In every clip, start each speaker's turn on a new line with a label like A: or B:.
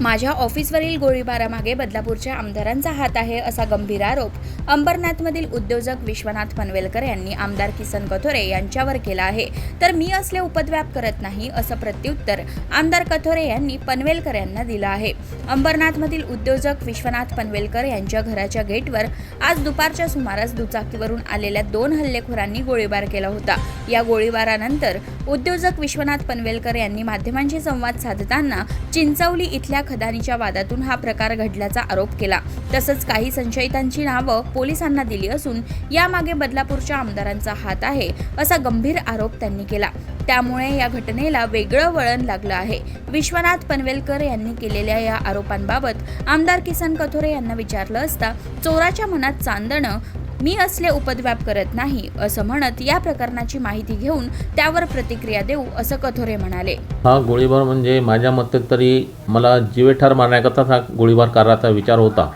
A: माझ्या ऑफिसवरील गोळीबारामागे बदलापूरच्या आमदारांचा हात आहे असा गंभीर आरोप अंबरनाथमधील उद्योजक विश्वनाथ पनवेलकर यांनी आमदार किसन कथोरे यांच्यावर केला आहे. तर मी असले उपद्व्याप करत नाही असं प्रत्युत्तर आमदार कथोरे यांनी पनवेलकर यांना दिलं आहे. अंबरनाथमधील उद्योजक विश्वनाथ पनवेलकर यांच्या घराच्या गेटवर आज दुपारच्या सुमारास दुचाकीवरून आलेल्या दोन हल्लेखोरांनी गोळीबार केला होता. या गोळीबारानंतर उद्योजक विश्वनाथ पनवेलकर यांनी माध्यमांशी संवाद साधताना चिंचवली इथल्या खदानीच्या वादातून हा प्रकार घडल्याचा आरोप केला. तसंच काही संशयितांची नावं पोलिसांना दिली असून यामागे बदलापूरच्या आमदारांचा हात आहे असा गंभीर आरोप त्यांनी केला. त्यामुळे या घटनेला वेगळं वळण लागलं आहे. विश्वनाथ पनवेलकर यांनी केलेल्या या आरोपांबाबत आमदार किसन कथोरे यांना विचारलं असता चोराच्या मनात चांदणं मी असले उपद्व्याप करत नाही असं म्हणत या प्रकरणाची माहिती घेऊन त्यावर प्रतिक्रिया देऊ असं कथोरे म्हणाले.
B: हा गोळीबार म्हणजे माझ्या मते तरी मला जीवेठार मारण्याकरताच हा गोळीबार करायचा विचार होता.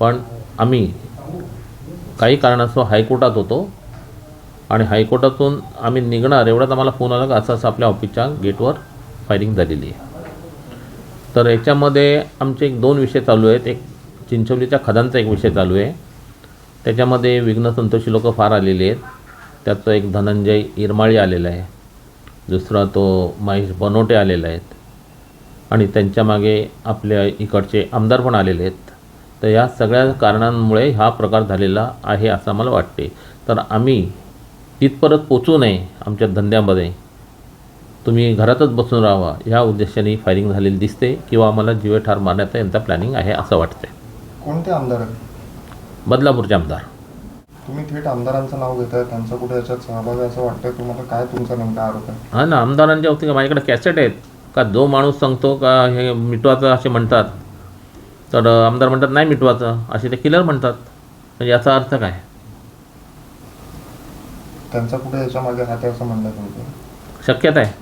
B: पण आम्ही काही कारणास्तव हायकोर्टात होतो आणि हायकोर्टातून आम्ही निघणार एवढ्यात आम्हाला फोन आला का असं असं आपल्या ऑफिसच्या गेटवर फायरिंग झालेली आहे. तर याच्यामध्ये आमचे एक दोन विषय चालू आहेत. एक चिंचवलीच्या खदांचा एक विषय चालू आहे. त्याच्यामध्ये विघ्न संतोषी लोक फार आलेले आहेत. त्याचं एक धनंजय इरमाळी आलेला आहे. दुसरा तो महेश बनोटे आलेला आहेत. आणि त्यांच्या मागे आपल्या इकडचे आमदार पण आलेले आहेत. तर या सगळ्या कारणांमुळे हा प्रकार झालेला आहे असं मला वाटते. तर आम्ही तिथपर्यंत पोचू नये आमच्या धंद्यामध्ये. तुम्ही घरातच बसून राहावा. ह्या उद्देशाने फायरिंग झालेली दिसते किंवा आम्हाला जीवे ठार मारण्याचा यांचा प्लॅनिंग आहे असं वाटते
C: कोणते आमदार आहेत?
B: बदलापूरचे आमदार.
C: तुम्ही थेट आमदारांचं नाव घेताय त्यांचा कुठे याच्यात सहभाग आहे असं वाटतंय तुम्हाला? काय तुमचा नेमका आरोप आहे?
B: हा ना आमदारांच्या वरती माझ्याकडे कॅसेट आहेत. का जो माणूस सांगतो का हे मिटवाचं असे म्हणतात. तर आमदार म्हणतात नाही मिटवाचं असे ते किलर म्हणतात. म्हणजे याचा अर्थ काय?
C: त्यांचा कुठे याच्या मागे हात आहे असं म्हणणं आहे तुमचं?
B: शक्यता आहे.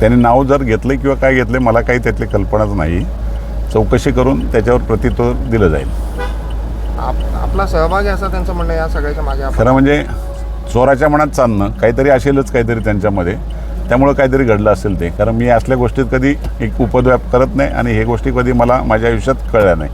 D: त्याने नाव जर घेतले किंवा काय घेतले मला काही त्यातली कल्पनाच नाही. चौकशी करून त्याच्यावर प्रतित्व दिलं जाईल.
C: आप- आपला सहभाग आहे असं त्यांचं म्हणणं आहे या सगळ्याच्या मागे आपण
D: खरं म्हणजे चोराच्या मनात चालणं काहीतरी असेलच काहीतरी त्यांच्यामध्ये. त्यामुळं काहीतरी घडलं असेल ते. कारण मी असल्या गोष्टीत कधी एक उपद्व्याप करत नाही आणि हे गोष्टी कधी मला माझ्या आयुष्यात कळल्या नाही.